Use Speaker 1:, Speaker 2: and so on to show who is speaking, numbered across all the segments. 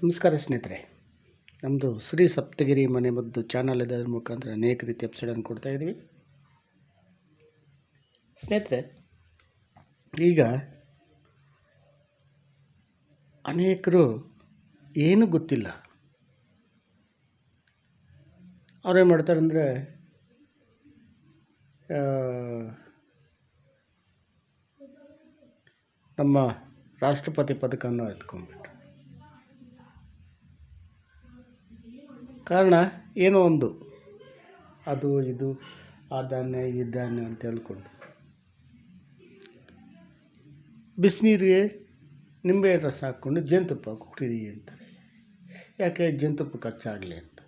Speaker 1: ನಮಸ್ಕಾರ ಸ್ನೇಹಿತರೆ. ನಮ್ಮದು ಶ್ರೀ ಸಪ್ತಗಿರಿ ಮನೆ ಮದ್ದು ಚಾನಲ್ ಇದರ ಮುಖಾಂತರ ಅನೇಕ ರೀತಿ ಎಪಿಸೋಡನ್ನು ಕೊಡ್ತಾ ಇದ್ದೀವಿ. ಸ್ನೇಹಿತರೆ, ಈಗ ಅನೇಕರು ಏನೂ ಗೊತ್ತಿಲ್ಲ. ಅವ್ರೇನು ಮಾಡ್ತಾರಂದರೆ ನಮ್ಮ ರಾಷ್ಟ್ರಪತಿ ಪದಕವನ್ನು ಎತ್ಕೊಂಡ್ಬಿಟ್ರು. ಕಾರಣ ಏನೋ ಒಂದು. ಅದು, ಇದು ಆ ಧಾನ್ಯ ಈ ಧಾನ್ಯ ಅಂತ ಹೇಳ್ಕೊಂಡು. ಬಿಸಿನೀರಿಗೆ ನಿಂಬೆ ರಸ ಹಾಕ್ಕೊಂಡು ಜೇನುತುಪ್ಪ ಕುಡೀರಿ ಅಂತಾರೆ ಯಾಕೆ ಜೇನುತುಪ್ಪ ಖರ್ಚಾಗಲಿ ಅಂತ.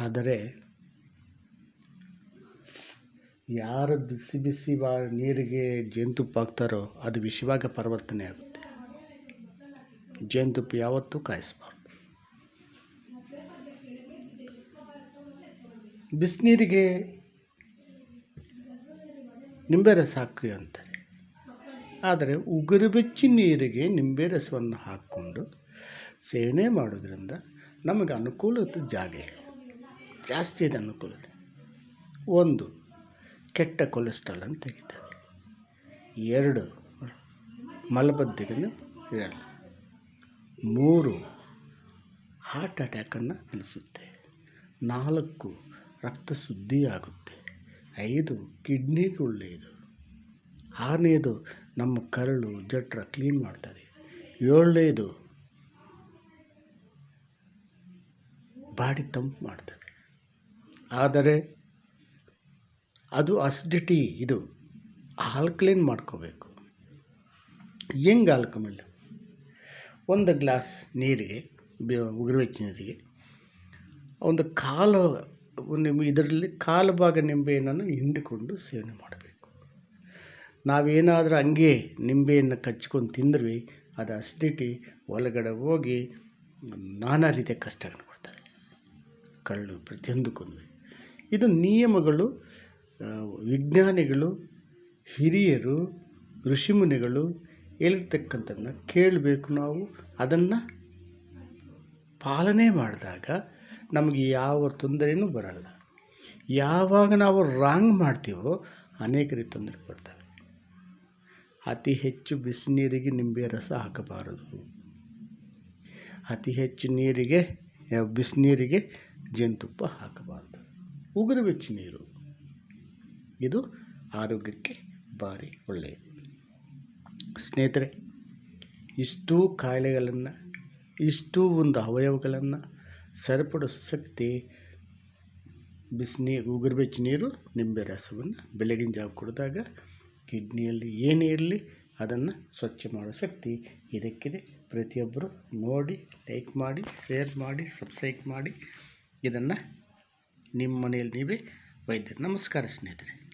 Speaker 1: ಆದರೆ ಯಾರು ಬಿಸಿ ಬಿಸಿ ಬಾ, ನೀರಿಗೆ ಜೇನುತುಪ್ಪ ಹಾಕ್ತಾರೋ ಅದು ವಿಷವಾಗ ಪರಿವರ್ತನೆ ಆಗುತ್ತೆ. ಜೇನುತುಪ್ಪ ಯಾವತ್ತೂ ಕಾಯಿಸ್ಬಾರ್ದು. ಬಿಸಿನೀರಿಗೆ ನಿಂಬೆ ರಸ ಹಾಕಿ ಅಂತಾರೆ. ಆದರೆ ಉಗುರು ಬೆಚ್ಚಿ ನೀರಿಗೆ ನಿಂಬೆ ರಸವನ್ನು ಹಾಕ್ಕೊಂಡು ಸೇವನೆ ಮಾಡೋದ್ರಿಂದ ನಮಗೆ ಅನುಕೂಲತೆ ಜಾಗ ಜಾಸ್ತಿ ಇದೆ ಅನುಕೂಲತೆ. ಒಂದು, ಕೆಟ್ಟ ಕೊಲೆಸ್ಟ್ರಾಲನ್ನು ತೆಗಿತಾರೆ. ಎರಡು, ಮಲಬದ್ಧತೆಯನ್ನು ಇರಲ್ಲ. ಮೂರು ಹಾರ್ಟ್ ಅಟ್ಯಾಕನ್ನು ನಿಲ್ಲಿಸುತ್ತೆ. ನಾಲ್ಕು ರಕ್ತ ಶುದ್ಧಿಯಾಗುತ್ತೆ. ಐದು, ಕಿಡ್ನಿಗೆ ಒಳ್ಳೆಯದು. ಆರನೇದು, ನಮ್ಮ ಕರಳು ಜಠರ ಕ್ಲೀನ್ ಮಾಡ್ತದೆ. ಏಳನೇದು, ಬಾಡಿ ತಂಪು ಮಾಡ್ತದೆ. ಆದರೆ, ಅದು ಅಸಿಡಿಟಿ ಇದು ಆಲ್ಕಲೈನ್ ಮಾಡ್ಕೋಬೇಕು. ಹೆಂಗೆ ಆಲ್ಕಮಿಲ್ಲ ಒಂದು ಗ್ಲಾಸ್ ನೀರಿಗೆ ಉಗುರು ಬೆಚ್ಚ ನೀರಿಗೆ, ಒಂದು ಕಾಲು ನಿಮ್ ಇದರಲ್ಲಿ ಕಾಲು ಭಾಗ ನಿಂಬೆಯನ್ನು ಹಿಂಡಿಕೊಂಡು ಸೇವನೆ ಮಾಡಬೇಕು. ನಾವೇನಾದರೂ ಹಂಗೆ ನಿಂಬೆಯನ್ನು ಕಚ್ಕೊಂಡು ತಿಂದ್ರಿ ಅದು ಅಸಿಡಿಟಿ ಒಳಗಡೆ ಹೋಗಿ ನಾನಾ ರೀತಿಯ ಕಷ್ಟಗಳನ್ನು ಕೊಡ್ತಾರೆ. ಕಳ್ಳು ಪ್ರತಿಯೊಂದಕ್ಕೊಂದು ಇದು ನಿಯಮಗಳು ವಿಜ್ಞಾನಿಗಳು, ಹಿರಿಯರು ಋಷಿಮುನಿಗಳು ಹೇಳಿರ್ತಕ್ಕಂಥದ್ದನ್ನ ಕೇಳಬೇಕು ನಾವು. ಅದನ್ನು ಪಾಲನೆ ಮಾಡಿದಾಗ ನಮಗೆ ಯಾವ ತೊಂದರೆಯೂ ಬರಲ್ಲ. ಯಾವಾಗ ನಾವು ರಾಂಗ್ ಮಾಡ್ತೀವೋ ಅನೇಕ ರೀತಿ ತೊಂದರೆ ಬರ್ತವೆ. ಅತಿ ಹೆಚ್ಚು ಬಿಸಿನೀರಿಗೆ ನಿಂಬೆ ರಸ ಹಾಕಬಾರದು. ಅತಿ ಹೆಚ್ಚು ನೀರಿಗೆ ಬಿಸಿನೀರಿಗೆ ಜೇನುತುಪ್ಪ ಹಾಕಬಾರದು. ಉಗುರು ಬೆಚ್ಚ ನೀರು. ಇದು ಆರೋಗ್ಯಕ್ಕೆ ಭಾರಿ ಒಳ್ಳೆಯದು. ಸ್ನೇಹಿತರೆ, ಇಷ್ಟೂ ಕಾಯಿಲೆಗಳನ್ನು ಇಷ್ಟೂ ಒಂದು ಅವಯವಗಳನ್ನು ಸರಿಪಡಿಸೋ ಶಕ್ತಿ ಬಿಸಿನೀರು ಬೆಚ್ಚ ನೀರು, ನಿಂಬೆ ರಸವನ್ನು ಬೆಳಗಿನ ಜಾವ ಕುಡಿದಾಗ ಕಿಡ್ನಿಯಲ್ಲಿ ಏನೇ ಇರಲಿ ಅದನ್ನು ಸ್ವಚ್ಛ ಮಾಡೋ ಶಕ್ತಿ ಇದಕ್ಕಿದೆ. ಪ್ರತಿಯೊಬ್ಬರು ನೋಡಿ, ಲೈಕ್ ಮಾಡಿ, ಶೇರ್ ಮಾಡಿ, ಸಬ್ಸ್ಕ್ರೈಬ್ ಮಾಡಿ. ಇದನ್ನು ನಿಮ್ಮ ಮನೆಯಲ್ಲಿ ನೀವೇ ವೈದ್ಯರು. ನಮಸ್ಕಾರ ಸ್ನೇಹಿತರೆ.